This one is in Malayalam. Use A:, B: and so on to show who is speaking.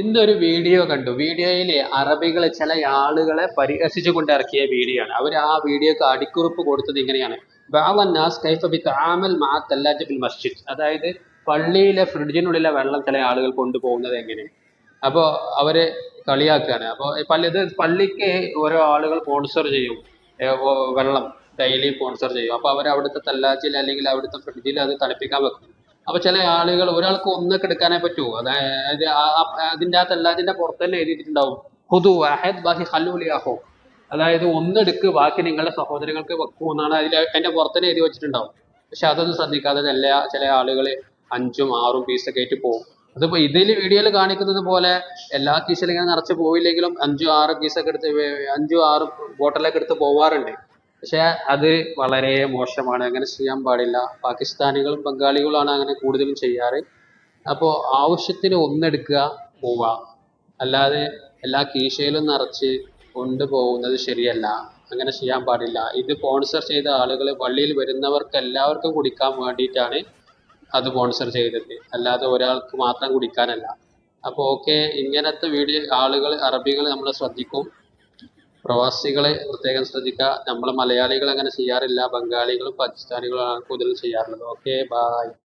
A: ഇന്നൊരു വീഡിയോ കണ്ടു. വീഡിയോയിൽ അറബികളെ ചില ആളുകളെ പരിഹസിച്ചുകൊണ്ട് ഇറക്കിയ വീഡിയോ ആണ് അവർ ആ വീഡിയോക്ക് അടിക്കുറിപ്പ് കൊടുത്തത് ഇങ്ങനെയാണ്. മസ്ജിദ്. അതായത് പള്ളിയിലെ ഫ്രിഡ്ജിനുള്ളിലെ വെള്ളം ചില ആളുകൾ കൊണ്ടുപോകുന്നത് എങ്ങനെ? അപ്പോൾ അവർ കളിയാക്കുകയാണ്. അപ്പോൾ പള്ളി ഇത് പള്ളിക്ക് ഓരോ ആളുകൾ സ്പോൺസർ ചെയ്യും. വെള്ളം ഡെയിലി സ്പോൺസർ ചെയ്യും. അപ്പോൾ അവർ അവിടുത്തെ തല്ലാച്ചിൽ അല്ലെങ്കിൽ അവിടുത്തെ ഫ്രിഡ്ജിൽ അത് തണുപ്പിക്കാൻ വെക്കും. അപ്പൊ ചില ആളുകൾ ഒരാൾക്ക് ഒന്നൊക്കെ എടുക്കാനേ പറ്റൂ. അതായത് അതിന്റെ അകത്ത് തല്ലാജിന്റെ പുറത്ത് തന്നെ എഴുതിയിട്ടുണ്ടാവും. അതായത് ഒന്നെടുക്ക് ബാക്കി നിങ്ങളുടെ സഹോദരങ്ങൾക്ക് വെക്കൂ എന്നാണ് അതിൽ അതിന്റെ പുറത്ത് തന്നെ എഴുതി വെച്ചിട്ടുണ്ടാവും. പക്ഷെ അതൊന്നും ശ്രദ്ധിക്കാതെ ചില ചില ആളുകൾ അഞ്ചും ആറും പീസൊക്കെ ആയിട്ട് പോകും അതിപ്പോ ഇതിൽ വീഡിയോയിൽ കാണിക്കുന്നത് പോലെ എല്ലാ കീശയിലും ഇങ്ങനെ നിറച്ച് പോയില്ലെങ്കിലും അഞ്ചും ആറും പീസൊക്കെ എടുത്ത് അഞ്ചും ആറും ബോട്ടിലൊക്കെ എടുത്ത് പോവാറുണ്ട്. പക്ഷെ അത് വളരെ മോശമാണ്. അങ്ങനെ ചെയ്യാൻ പാടില്ല. പാകിസ്ഥാനികളും ബംഗാളികളുമാണ് അങ്ങനെ കൂടുതലും ചെയ്യാറ്. അപ്പോൾ ആവശ്യത്തിന് ഒന്നെടുക്കുക പോവുക. അല്ലാതെ എല്ലാ കീശയിലും നിറച്ച് കൊണ്ടുപോകുന്നത് ശരിയല്ല. അങ്ങനെ ചെയ്യാൻ പാടില്ല. ഇത് സ്പോൺസർ ചെയ്ത ആളുകൾ പള്ളിയിൽ വരുന്നവർക്ക് എല്ലാവർക്കും കുടിക്കാൻ വേണ്ടിയിട്ടാണ് അത് സ്പോൺസർ ചെയ്തത്. അല്ലാതെ ഒരാൾക്ക് മാത്രം കുടിക്കാനല്ല. അപ്പോൾ ഓക്കെ ഇങ്ങനത്തെ വീഡിയോ ആളുകൾ അറബികൾ നമ്മൾ ശ്രദ്ധിക്കും. പ്രവാസികളെ പ്രത്യേകം ശ്രദ്ധിക്കുക. നമ്മൾ മലയാളികൾ അങ്ങനെ ചെയ്യാറില്ല. ബംഗാളികളും പാകിസ്ഥാനികളുമാണ് കൂടുതൽ ചെയ്യാറുള്ളത്. Okay bye